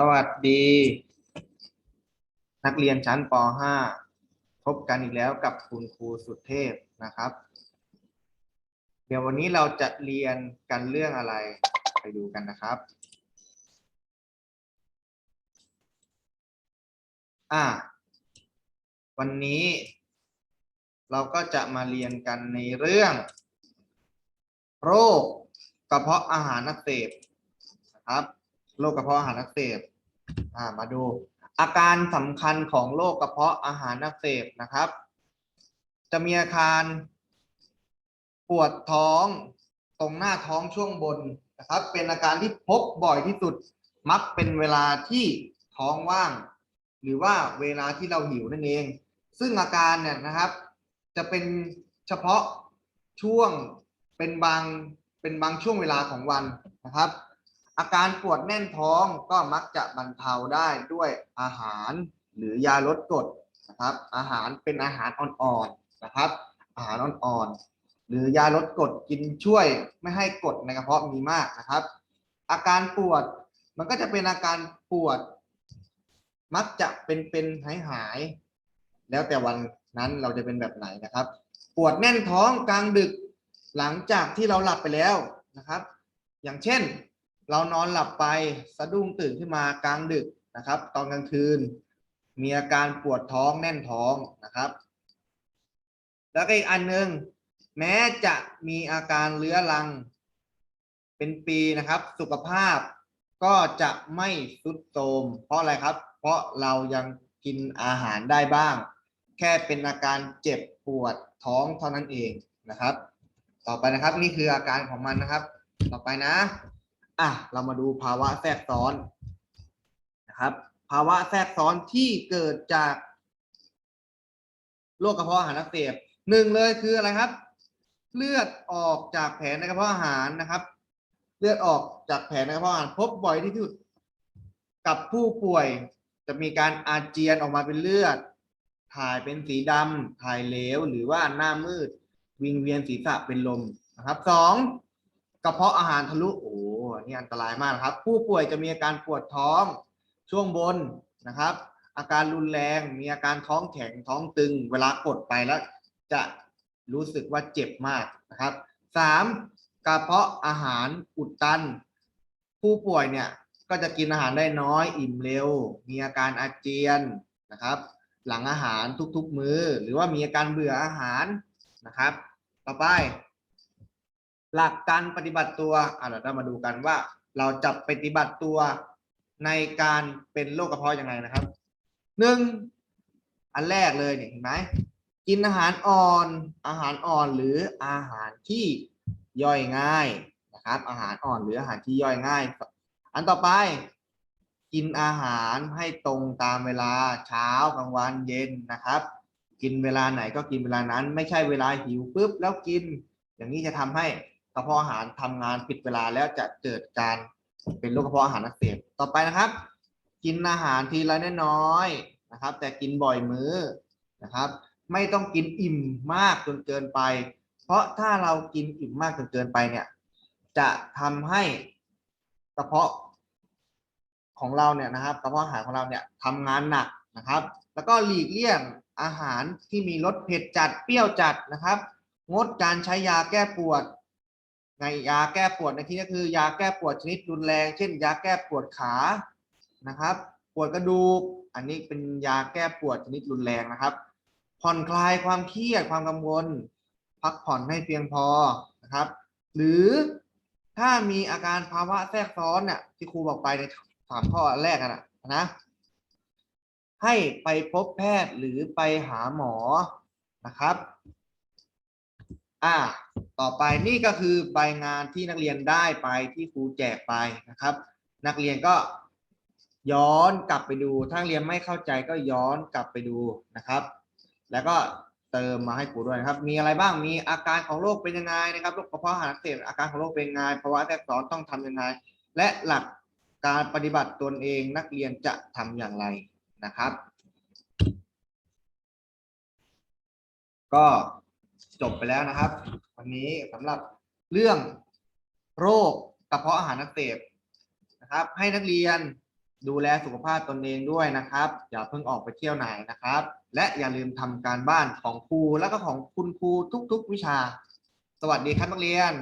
สวัสดี นักเรียนชั้นป .5 พบกันอีกแล้วกับคุณครูสุเทพนะครับ เดี๋ยววันนี้เราจะเรียนกันเรื่องอะไรไปดูกันนะครับ อ่า วันนี้ เราก็จะมาเรียนกันในเรื่อง โรคกระเพาะอาหารนักเสพนะครับ โรคกระเพาะอาหารนักเสพอ่ามาดู อาการสำคัญของโรคกระเพาะอาหารนักเสพนะครับ จะมีอาการปวดท้องตรงหน้าท้องช่วงบนนะครับ เป็นอาการที่พบบ่อยที่สุดมักเป็นเวลาที่ท้องว่าง หรือว่าเวลาที่เราหิวนั่นเอง ซึ่งอาการเนี่ยนะครับ จะเป็นเฉพาะช่วงเป็นบางเป็นบางช่วงเวลาของวันนะครับ อาการปวดแน่นท้องก็มักจะบรรเทาได้ด้วยอาหารหรือยาลดกรดนะครับ อาหารเป็นอาหารอ่อนๆนะครับ อาหารอ่อนๆหรือยาลดกรดกินช่วยไม่ให้กรดในกระเพาะมีมากนะครับ อาการปวดมันก็จะเป็นอาการปวด มักจะเป็นเป็นหายหายๆแล้วแต่วันนั้นเราจะเป็นแบบไหนนะครับ ปวดแน่นท้องกลางดึกหลังจากที่เราหลับไปแล้วนะครับ อย่างเช่น เรานอนหลับไปสะดุ้งตื่นขึ้นมากลางดึกนะครับ ตอนกลางคืน มีอาการปวดท้องแน่นท้องนะครับ แล้วก็อีกอันหนึ่งแม้จะมีอาการเรื้อรัง เป็นปีนะครับ สุขภาพก็จะไม่ทรุดโทรมเพราะอะไรครับ เพราะเรายังกินอาหารได้บ้าง แค่เป็นอาการเจ็บปวดท้องเท่านั้นเองนะครับ ต่อไปนะครับนี่คืออาการของมันนะครับ ต่อไปนะ อะเรามาดูภาวะแทรกซ้อนนะครับ ภาวะแทรกซ้อนที่เกิดจากโรคกระเพาะอาหารอักเสบหนึ่งเลยคืออะไรครับ เลือดออกจากแผลในกระเพาะอาหารนะครับ เลือดออกจากแผลในกระเพาะอาหารพบบ่อยที่สุดกับผู้ป่วยจะมีการอาเจียนออกมาเป็นเลือด ถ่ายเป็นสีดำถ่ายเหลว หรือว่าหน้ามืด วิงเวียนศีรษะเป็นลมนะครับสองกระเพาะอาหารทะลุ โอ้อันนี่อันตรายมากนะครับ ผู้ป่วยจะมีอาการปวดท้องช่วงบนนะครับ อาการรุนแรงมีอาการท้องแข็งท้องตึง เวลากดไปแล้ว จะรู้สึกว่าเจ็บมากนะครับสามกระเพาะอาหารอุดตัน ผู้ป่วยเนี่ยก็จะกินอาหารได้น้อยอิ่มเร็ว มีอาการอาเจียนนะครับ หลังอาหารทุกๆมื้อ หรือว่ามีอาการเบื่ออาหารนะครับ ต่อไป หลักการปฏิบัติตัวอะเราจะมาดูกันว่า เราจะปฏิบัติตัวในการเป็นโรคกระเพาะยังไงนะครับหนึ่งอันแรกเลยเนี่ยเห็นไหมกินอาหารอ่อน อาหารอ่อนหรืออาหารที่ย่อยง่ายนะครับ อาหารอ่อนหรืออาหารที่ย่อยง่าย อันต่อไปกินอาหารให้ตรงตามเวลาเช้ากลางวันเย็นนะครับ กินเวลาไหนก็กินเวลานั้น ไม่ใช่เวลาหิวปุ๊บแล้วกิน อย่างนี้จะทำให้ ระเพาะอาหารทำงานผิดเวลาแล้วจะเกิดการเป็นโรคกระเพาะอาหารอักเสบต่อไปนะครับ กินอาหารทีละน้อยๆนะครับ แต่กินบ่อยมื้อนะครับ ไม่ต้องกินอิ่มมากจนเกินไป เพราะถ้าเรากินอิ่มมากจนเกินไปเนี่ย จะทำให้กระเพาะของเราเนี่ยนะครับกระเพาะอาหารของเราเนี่ยทำงานหนักนะครับ แล้วก็หลีกเลี่ยงอาหารที่มีรสเผ็ดจัดเปรี้ยวจัดนะครับ งดการใช้ยาแก้ปวด ในยาแก้ปวดในที่นี้คือยาแก้ปวดชนิดรุนแรง เช่น ยาแก้ปวดขานะครับ ปวดกระดูก อันนี้เป็นยาแก้ปวดชนิดรุนแรงนะครับ ผ่อนคลายความเครียดความกังวล พักผ่อนให้เพียงพอนะครับ หรือถ้ามีอาการภาวะแทรกซ้อนเนี่ยที่ครูบอกไปในสามข้อแรกนะนะให้ไปพบแพทย์หรือไปหาหมอนะครับ อ่า ต่อไปนี่ก็คือใบงานที่นักเรียนได้ไปที่ครูแจกไปนะครับ นักเรียนก็ย้อนกลับไปดู ถ้านเรียนไม่เข้าใจก็ย้อนกลับไปดูนะครับ แล้วก็เติมมาให้ครูด้วยนะครับ มีอะไรบ้าง มีอาการของโรคเป็นยังไงนะครับ โรคกระเพาะอาหารเสบอาการของโรคเป็นยังไง ภาวะแทรกซ้อนต้องทำยังไง และหลักการปฏิบัติตนเองนักเรียนจะทำอย่างไรนะครับ ก็ จบไปแล้วนะครับ วันนี้สำหรับเรื่องโรคกระเพาะอาหารอักเสบนะครับ ให้นักเรียนดูแลสุขภาพตนเองด้วยนะครับ อย่าเพิ่งออกไปเที่ยวไหนนะครับ และอย่าลืมทำการบ้านของครูและก็ของคุณครูทุก ๆ วิชา สวัสดีครับนักเรียน